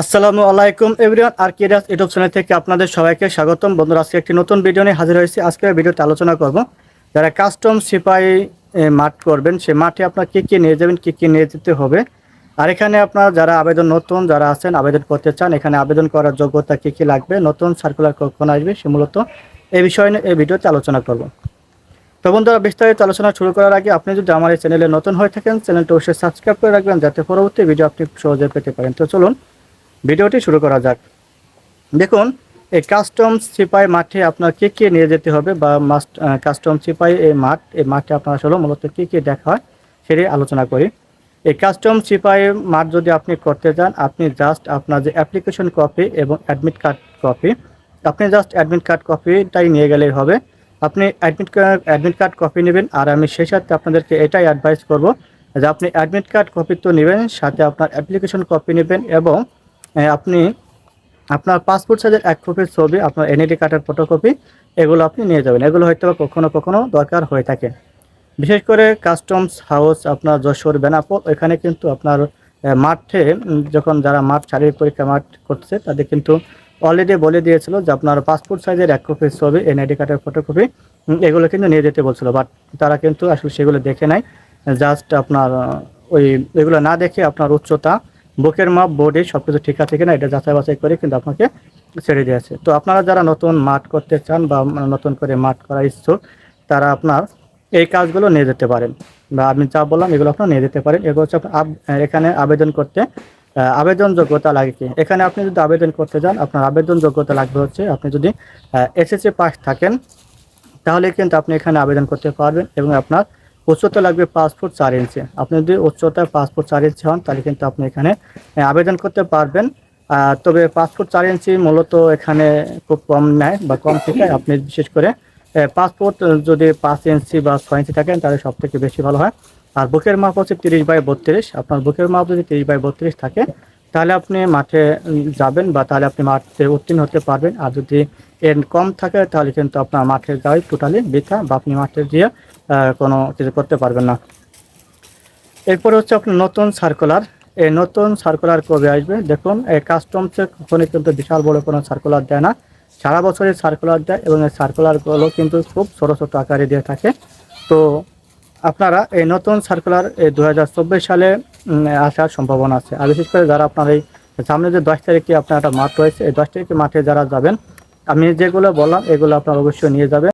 আসসালামু আলাইকুম এভরিওয়ান, আর কেরাস ইউটিউব চ্যানেল থেকে আপনাদের সবাইকে স্বাগতম। বন্ধুরা, আজকে একটি নতুন ভিডিও নিয়ে হাজির হয়েছি। আজকে ভিডিওতে আলোচনা করব যারা কাস্টম সিপাই মাঠ করবেন, সে মাঠে আপনার কী কী নিয়ে যাবেন, কী কী নিয়ে যেতে হবে। আর এখানে আপনার যারা আবেদন নতুন, যারা আছেন, আবেদন করতে চান, এখানে আবেদন করার যোগ্যতা কী কী লাগবে, নতুন সার্কুলার কখন আসবে, সে মূলত এই বিষয় নিয়ে এই ভিডিওতে আলোচনা করব। তো বন্ধুরা, বিস্তারিত আলোচনা শুরু করার আগে আপনি যদি আমার এই চ্যানেলে নতুন হয়ে থাকেন, চ্যানেলটা অবশ্যই সাবস্ক্রাইব করে রাখবেন, যাতে পরবর্তী ভিডিও আপনি সহজে পেতে পারেন। তো চলুন ভিডিওটি শুরু করা যাক। দেখুন, এই কাস্টম সিপাই মাঠে আপনার কে কী নিয়ে যেতে হবে বা মাস্ট কাস্টম সিপাই এই মাঠ, এই মাঠে আপনার আসলে মূলত কী কী দেখা হয় সেটি আলোচনা করি। এই কাস্টম সিপাই মাঠ যদি আপনি করতে চান আপনি জাস্ট আপনার যে অ্যাপ্লিকেশন কপি এবং অ্যাডমিট কার্ড কপি আপনি জাস্ট অ্যাডমিট কার্ড কপিটাই নিয়ে গেলেই হবে। আপনি অ্যাডমিট অ্যাডমিট কার্ড কপি নেবেন আর আমি সেই সাথে আপনাদেরকে এটাই অ্যাডভাইস করব যে আপনি অ্যাডমিট কার্ড কপি তো নেবেন, সাথে আপনার অ্যাপ্লিকেশন কপি নেবেন এবং আপনি আপনার পাসপোর্ট সাইজের এক কপির ছবি, আপনার এনআইডি কার্ডের ফটোকপি এগুলো আপনি নিয়ে যাবেন। এগুলো হয়তো কখনো কখনো দরকার হয়ে থাকে। বিশেষ করে কাস্টমস হাউস আপনার যশোর, বেনাপোল, এখানে কিন্তু আপনার মাঠে যখন যারা মাঠ, শারীরিক পরীক্ষা মাঠ করছে, তাদের কিন্তু অলরেডি বলে দিয়েছিল যে আপনার পাসপোর্ট সাইজের এক কপির ছবি এনআইডি কার্ডের ফটোকপি এগুলো কিন্তু নিয়ে যেতে বলছিল। বাট তারা কিন্তু আসলে সেগুলো দেখে নাই। জাস্ট আপনার, ওই, এগুলো না দেখে আপনার উচ্চতা বুকের মাপ বডি সব কিছু ঠিক আছে কিনা এটা যাচাই বাছাই করে কিন্তু আপনাকে ছেড়ে দিয়েছে তো আপনারা যারা নতুন মাঠ করতে চান বা নতুন করে মাঠ করা ইচ্ছুক, তারা আপনার এই কাজগুলো নিয়ে যেতে পারেন। বা আমি যা বললাম, এগুলো আপনারা নিয়ে যেতে পারেন। এগুলো হচ্ছে এখানে আবেদন করতে আবেদন যোগ্যতা লাগে কি? এখানে আপনি যদি আবেদন করতে যান, আপনার আবেদন যোগ্যতা লাগবে হচ্ছে আপনি যদি এসএসসি পাস থাকেন, তাহলে কিন্তু আপনি এখানে আবেদন করতে পারবেন এবং আপনার উচ্চতা লাগবে পাঁচ ফুট চার ইঞ্চি। আপনি যদি উচ্চতা পাঁচ ফুট চার ইঞ্চি হন, তাহলে কিন্তু আপনি এখানে আবেদন করতে পারবেন। তবে ফুট চার ইঞ্চি মূলত এখানে খুব কম নেয় বা কম থেকে। আপনি বিশেষ করে ফুট যদি পাঁচ ইঞ্চি বা ছয় ইঞ্চি থাকেন, তাহলে সব থেকে বেশি ভালো হয়। আর বুকের মাপ হচ্ছে তিরিশ বাই বত্রিশ। আপনার বুকের মাপ যদি তিরিশ বাই বত্রিশ থাকে তাহলে আপনি মাঠে যাবেন বা তাহলে আপনি মাঠে উত্তীর্ণ হতে পারবেন। আর যদি এর কম থাকে, তাহলে কিন্তু আপনার মাঠে যাওয়াই টোটালি বৃথা বা আপনি মাঠে গিয়ে কোনো কিছু করতে পারবেন না। এরপরে হচ্ছে আপনার নতুন সার্কুলার এই নতুন সার্কুলার কবে আসবে? দেখুন, এই কাস্টমসে কখনই কিন্তু বিশাল বড় কোনো সার্কুলার দেয় না। সারা বছরই সার্কুলার দেয় এবং এই সার্কুলারগুলো কিন্তু খুব ছোটো ছোটো আকারে দিয়ে থাকে। তো আপনারা এই নতুন সার্কুলার এই দুহাজার চব্বিশ সালে আসার সম্ভাবনা আছে। আর বিশেষ করে যারা আপনার এই সামনে যে দশ তারিখে আপনার একটা মাঠ রয়েছে, এই দশ তারিখে মাঠে যারা যাবেন, আমি যেগুলো বললাম, এগুলো আপনার অবশ্যই নিয়ে যাবেন।